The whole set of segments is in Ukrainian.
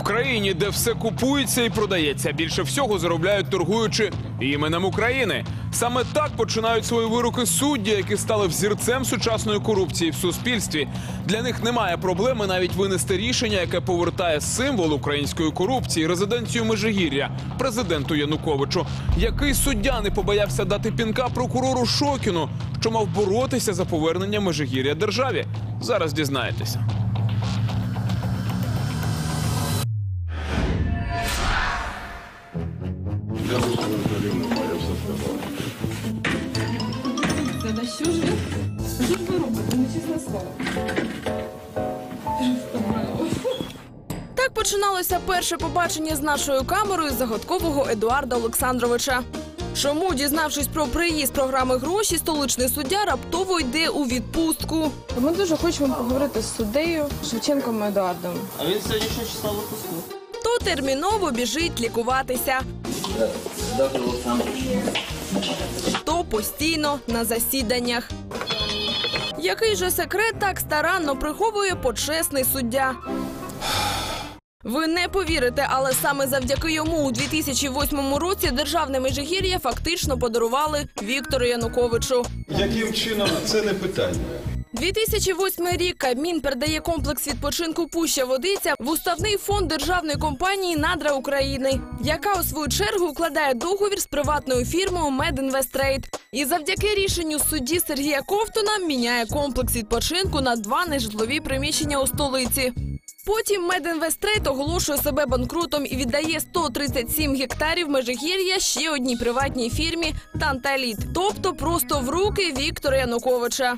В країні, де все купується і продається, більше всього заробляють торгуючи іменем України. Саме так починають свої вироки судді, які стали взірцем сучасної корупції в суспільстві. Для них немає проблеми навіть винести рішення, яке повертає символ української корупції, резиденцію Межигір'я, президенту Януковичу. Який суддя не побоявся дати пінка прокурору Шокіну, що мав боротися за повернення Межигір'я державі? Зараз дізнаєтеся. Починалося перше побачення з нашою камерою загадкового Едуарда Олександровича. Чому, дізнавшись про приїзд програми гроші, столичний суддя раптово йде у відпустку. Ми дуже хочемо поговорити з суддею Шевченком Едуардом. А він сьогоднішнього числа випуску. То терміново біжить лікуватися, Доктор Олександрович. то постійно на засіданнях. Який же секрет так старанно приховує почесний суддя? Ви не повірите, але саме завдяки йому у 2008 році державне Межигір'я фактично подарували Віктору Януковичу. Яким чином це не питання? 2008 рік Кабмін передає комплекс відпочинку Пуща Водиця в уставний фонд державної компанії Надра України, яка у свою чергу укладає договір з приватною фірмою Медінвестрейд. І завдяки рішенню судді Сергія Ковтуна міняє комплекс відпочинку на два нежитлові приміщення у столиці. Потім Медінвестрейд оголошує себе банкрутом і віддає 137 гектарів Межигір'я ще одній приватній фірмі Танталіт, тобто просто в руки Віктора Януковича.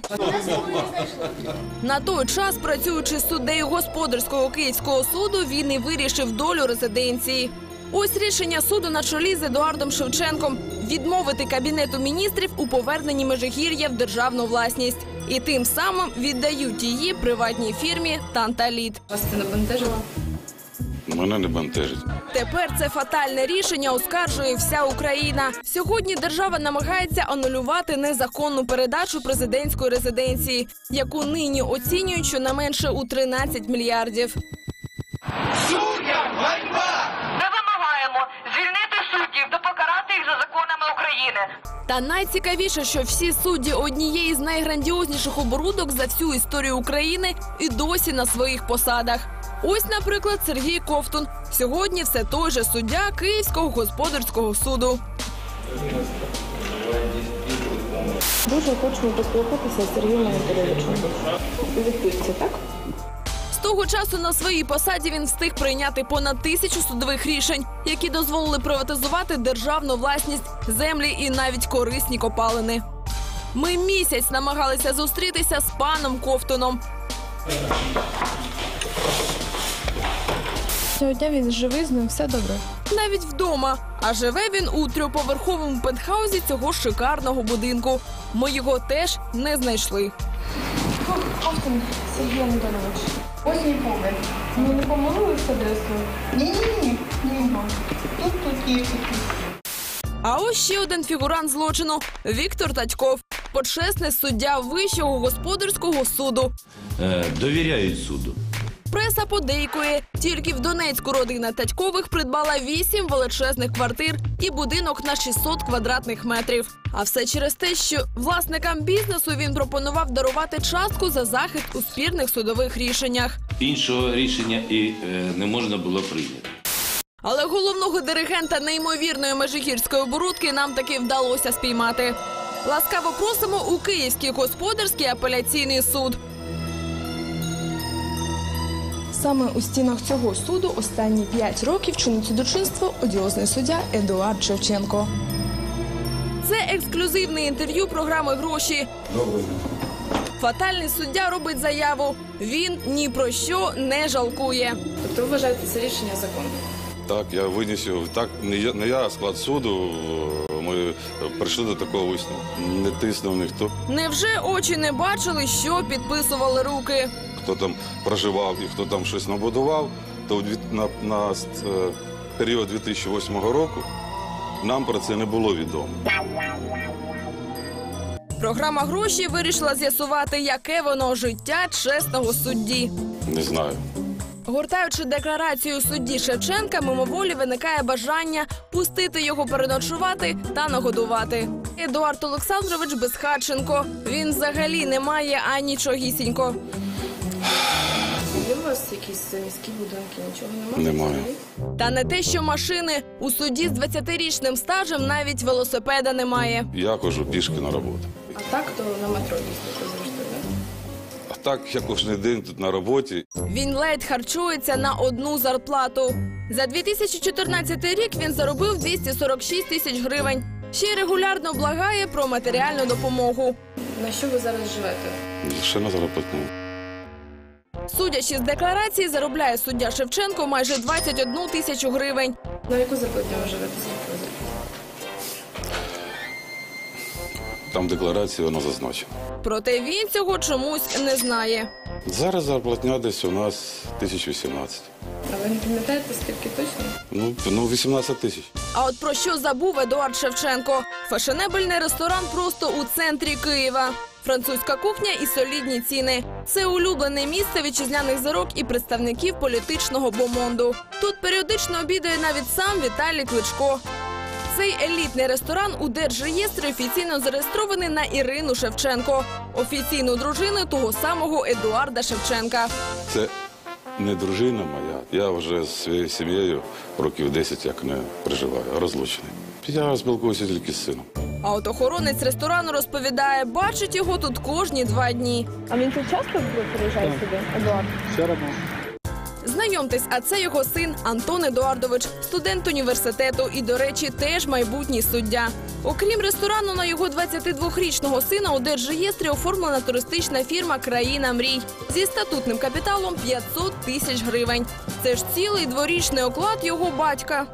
На той час, працюючи суддею господарського київського суду, він і вирішив долю резиденції. Ось рішення суду на чолі з Едуардом Шевченком відмовити кабінету міністрів у поверненні Межигір'я в державну власність. І тим самим віддають її приватній фірмі Танталіт. Вас це не бентежило? Мене не бентежить. Тепер це фатальне рішення оскаржує вся Україна. Сьогодні держава намагається анулювати незаконну передачу президентської резиденції, яку нині оцінюють щонайменше у 13 мільярдів. Ми вимагаємо звільнити України. Та найцікавіше, що всі судді однієї з найграндіозніших оборудок за всю історію України і досі на своїх посадах. Ось, наприклад, Сергій Ковтун. Сьогодні все той же суддя Київського господарського суду. Дуже хочемо поспілкуватися з Сергієм Анатолійовичем. Відпустці, так? Того часу на своїй посаді він встиг прийняти понад тисячу судових рішень, які дозволили приватизувати державну власність, землі і навіть корисні копалини. Ми місяць намагалися зустрітися з паном Ковтуном. Цього дня він живий, з ним все добре. навіть вдома. А живе він у трьохповерховому пентхаузі цього шикарного будинку. Ми його теж не знайшли. Ковтун Сергій Анатолійович. Ось мій погляд. Ми не помилилися адресою? Ні-ні-ні, ні. Тут тут є такі. А ось ще один фігурант злочину Віктор Татьков, почесний суддя Вищого господарського суду. Е, довіряють суду. Преса подейкує, тільки в Донецьку родина Татькових придбала вісім величезних квартир і будинок на 600 квадратних метрів. А все через те, що власникам бізнесу він пропонував дарувати частку за захист у спірних судових рішеннях. Іншого рішення і е, не можна було прийняти. Але головного диригента неймовірної межигірської оборудки нам таки вдалося спіймати. Ласкаво просимо у Київський господарський апеляційний суд. Саме у стінах цього суду останні 5 років чинить судочинство одіозний суддя Едуард Шевченко. Це ексклюзивне інтерв'ю програми Гроші. Фатальний суддя робить заяву. Він ні про що не жалкує. Тобто ви вважаєте це рішення законним? Так, я виніс його. Так, не я, не я, а склад суду. Ми прийшли до такого висновку. Не тиснув ніхто, Невже очі не бачили, що підписували руки? Хто там проживав і хто там щось набудував, то на, на е, період 2008 року нам про це не було відомо. Програма гроші вирішила з'ясувати, яке воно життя чесного судді. Не знаю. Гортаючи декларацію судді Шевченка, мимоволі виникає бажання пустити його переночувати та нагодувати. Едуард Олександрович Безхатченко. Він взагалі не має анічогісінько. Вас якісь міські будинки? Нічого немає? Немає. Та не те, що машини у суді з 20-річним стажем навіть велосипеда немає. Я хожу пішки на роботу. А так, то на метро їздите завжди, так? А так я кожен день тут на роботі. Він ледь харчується на одну зарплату. За 2014 рік він заробив 246 тисяч гривень. Ще й регулярно благає про матеріальну допомогу. На що ви зараз живете? Ще на заробітну. Судячи з декларації, заробляє суддя Шевченко майже 21 тисячу гривень. На яку зарплату ви живете? Там в декларації воно зазначено. Проте він цього чомусь не знає. Зараз зарплатня десь у нас 1018. А ви не пам'ятаєте, скільки точно? Ну, ну 18 тисяч. А от про що забув Едуард Шевченко? Фешенебельний ресторан просто у центрі Києва. Французька кухня і солідні ціни. Це улюблене місце вітчизняних зірок і представників політичного бомонду. Тут періодично обідає навіть сам Віталій Кличко. Цей елітний ресторан у держреєстрі офіційно зареєстрований на Ірину Шевченко, офіційну дружину того самого Едуарда Шевченка. Це не дружина моя. Я вже з своєю сім'єю років 10 як не проживаю, розлучений. Я спілкуюся тільки з сином. А от охоронець ресторану розповідає, бачить його тут кожні два дні. А він тут часто приїжджає сюди, Едуард? Знайомтесь, а це його син Антон Едуардович, студент університету і, до речі, теж майбутній суддя. Окрім ресторану, на його 22-річного сина у держреєстрі оформлена туристична фірма Країна мрій зі статутним капіталом 500 тисяч гривень. Це ж цілий дворічний оклад його батька.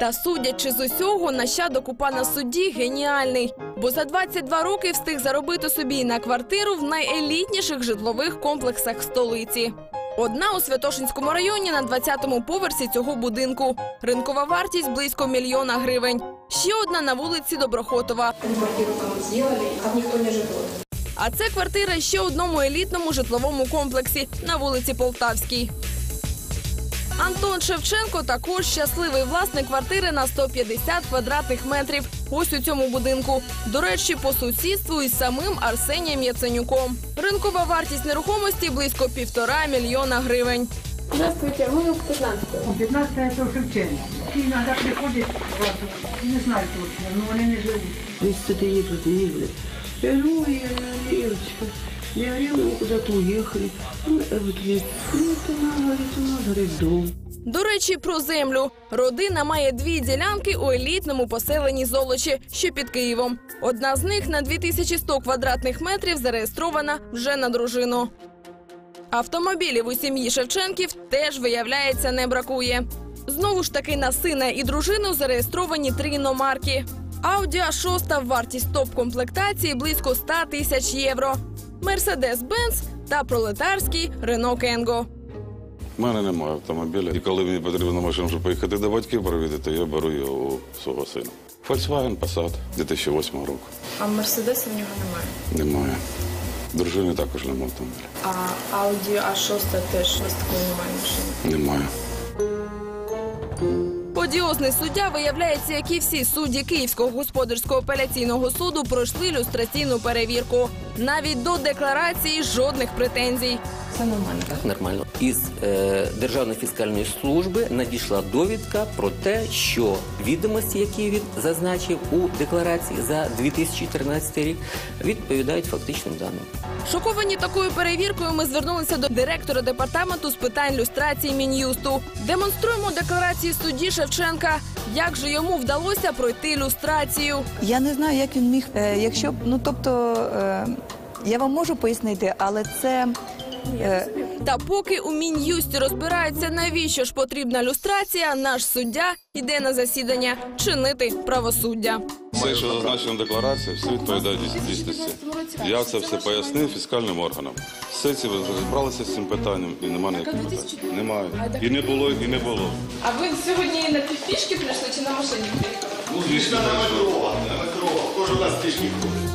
Та судячи з усього, нащадок у пана судді геніальний, бо за 22 роки встиг заробити собі на квартиру в найелітніших житлових комплексах столиці. Одна у Святошинському районі на 20-му поверсі цього будинку. Ринкова вартість близько мільйона гривень. Ще одна на вулиці Доброхотова. Квартиру зробили, там ніхто не живе. А це квартира ще одному елітному житловому комплексі на вулиці Полтавській. Антон Шевченко також щасливий власник квартири на 150 квадратних метрів. Ось у цьому будинку. До речі, по сусідству із самим Арсенієм Яценюком. Ринкова вартість нерухомості близько півтора мільйона гривень. Здравствуйте, ми в 15 15 це Шевченко. Іноді приходять, не знаю точно, але вони не живуть. Десь не едут. Я говорю, ой, Ирочка, я говорю, мы куда-то уехали. Ну, говорит, ну. До речі, про землю. Родина має дві ділянки у елітному поселенні Золочі, що під Києвом. Одна з них на 2100 квадратних метрів зареєстрована вже на дружину. Автомобілів у сім'ї Шевченків теж, виявляється, не бракує. Знову ж таки на сина і дружину зареєстровані три іномарки. Audi A6 вартість топ-комплектації близько 100 тисяч євро. Мерседес-Бенц та пролетарський Рено Кенго. У мене немає автомобіля. І коли мені потрібна машина, щоб поїхати до батьків провідати, я беру його у свого сина. Volkswagen Passat 2008 року. А Мерседеса в нього немає. Немає. Дружини також немає автомобіля. А Audi A6 теж у вас такої немає машини. Немає. Одіозний суддя виявляється, як і всі судді Київського господарського апеляційного суду пройшли люстраційну перевірку. Навіть до декларації жодних претензій. Все нормально. Нормально. Із е, Державної фіскальної служби надійшла довідка про те, що відомості, які він зазначив у декларації за 2014 рік, відповідають фактичним даним. Шоковані такою перевіркою, ми звернулися до директора департаменту з питань люстрації Мін'юсту. Демонструємо декларації судді Шевченка. Як же йому вдалося пройти люстрацію? Я не знаю, як він міг. Е, якщо ну тобто е, я вам можу пояснити, але це. Е, Та поки у мін'юсті розбираються, навіщо ж потрібна люстрація, наш суддя йде на засідання чинити правосуддя. Все, що зазначено в декларації, все відповідає дійс- дійсності. Я це все пояснив фіскальним органам. Все ці розібралися з цим питанням і немає ніяких питань. Немає. І не було, і не було. А ви сьогодні на пішки прийшли чи на машині? Ну, звісно, На метро, на метро. Кожен раз пішки ходить.